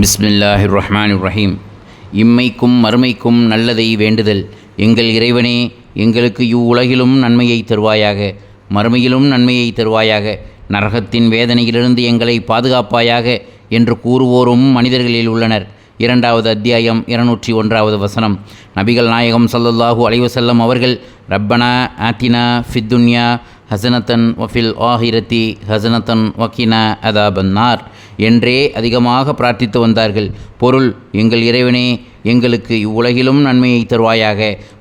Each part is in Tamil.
பிஸ்மில்லாஹி ரஹ்மான் ரஹீம் இம்மைக்கும் மறுமைக்கும் நல்லதை வேண்டுதல். எங்கள் இறைவனே எங்களுக்கு இவ்வுலகிலும் நன்மையை தருவாயாக. மறுமையிலும் நன்மையை தருவாயாக. நரகத்தின் வேதனையிலிருந்து எங்களை பாதுகாப்பாயாக என்று கூறுவோரும் மனிதர்களில் உள்ளனர். இரண்டாவது அத்தியாயம் இருநூற்றி ஒன்றாவது வசனம். நபிகள் நாயகம் சல்லல்லாஹூ அலைவசல்லம் அவர்கள் ரப்பனா ஆத்தினா ஃபித்துன்யா ஹசனத்தன் வஃபில் ஆஹிரத்தி ஹசனத்தன் வக்கினா அதாபன்னார் என்றே அதிகமாக பிரார்த்தித்து வந்தார்கள். பொருள் எங்கள் இறைவனே எங்களுக்கு இவ்வுலகிலும் நன்மையை தருவாயாக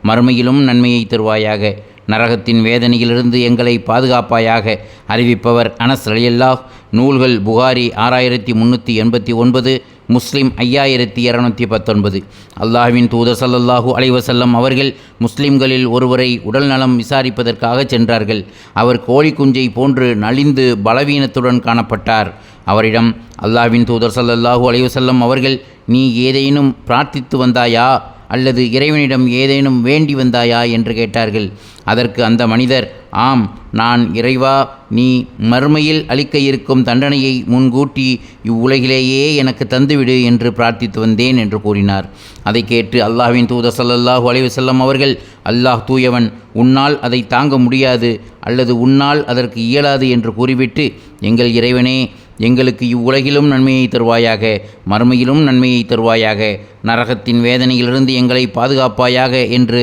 மறுமையிலும் நன்மையை தருவாயாக நரகத்தின் வேதனையிலிருந்து எங்களை பாதுகாப்பாயாக அறிவிப்பவர் அனஸ் ரலியல்லாஹ். நூல்கள் புகாரி ஆறாயிரத்தி முந்நூற்றி எண்பத்தி ஒன்பது முஸ்லீம் ஐயாயிரத்தி இரநூத்தி பத்தொன்பது. அல்லாஹ்வின் தூதர் சல்லல்லாஹூ அலைவசல்லம் அவர்கள் முஸ்லிம்களில் ஒருவரை உடல் நலம் விசாரிப்பதற்காக சென்றார்கள். அவர் கோழி குஞ்சை போன்று நலிந்து பலவீனத்துடன் காணப்பட்டார். அவரிடம் அல்லாஹ்வின் தூதர் சல்லல்லாஹு அலையுசல்லம் அவர்கள் நீ ஏதேனும் பிரார்த்தித்து வந்தாயா? அல்லது இறைவனிடம் ஏதேனும் வேண்டி வந்தாயா? என்று கேட்டார்கள். அதற்கு அந்த மனிதர் ஆம் நான் இறைவா நீ மறுமையில் அளிக்க இருக்கும் தண்டனையை முன்கூட்டி இவ்வுலகிலேயே எனக்கு தந்துவிடு என்று பிரார்த்தித்து வந்தேன் என்று கூறினார். அதை கேட்டு அல்லாஹ்வின் தூத ஸல்லல்லாஹு அலைவசல்லம் அவர்கள் அல்லாஹ் தூயவன் உன்னால் அதை தாங்க முடியாது அல்லது உன்னால் அதற்கு இயலாது என்று கூறிவிட்டு எங்கள் இறைவனே எங்களுக்கு இவ்வுலகிலும் நன்மையை தருவாயாக மறுமையிலும் நன்மையை தருவாயாக நரகத்தின் வேதனையிலிருந்து எங்களை பாதுகாப்பாயாக என்று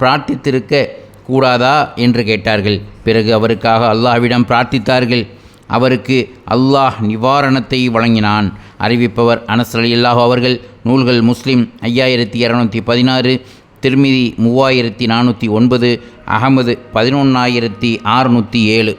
பிரார்த்தித்திருக்க கூடாதா என்று கேட்டார்கள். பிறகு அவருக்காக அல்லாஹ்விடம் பிரார்த்தித்தார்கள். அவருக்கு அல்லாஹ் நிவாரணத்தை வழங்கினான். அறிவிப்பவர் அனஸ் ரலியல்லாஹு அவர்கள் நூல்கள் முஸ்லிம் ஐயாயிரத்தி இரநூத்தி பதினாறு திருமிதி மூவாயிரத்தி நானூற்றி ஒன்பது அகமது பதினொன்றாயிரத்தி அறுநூற்றி ஏழு.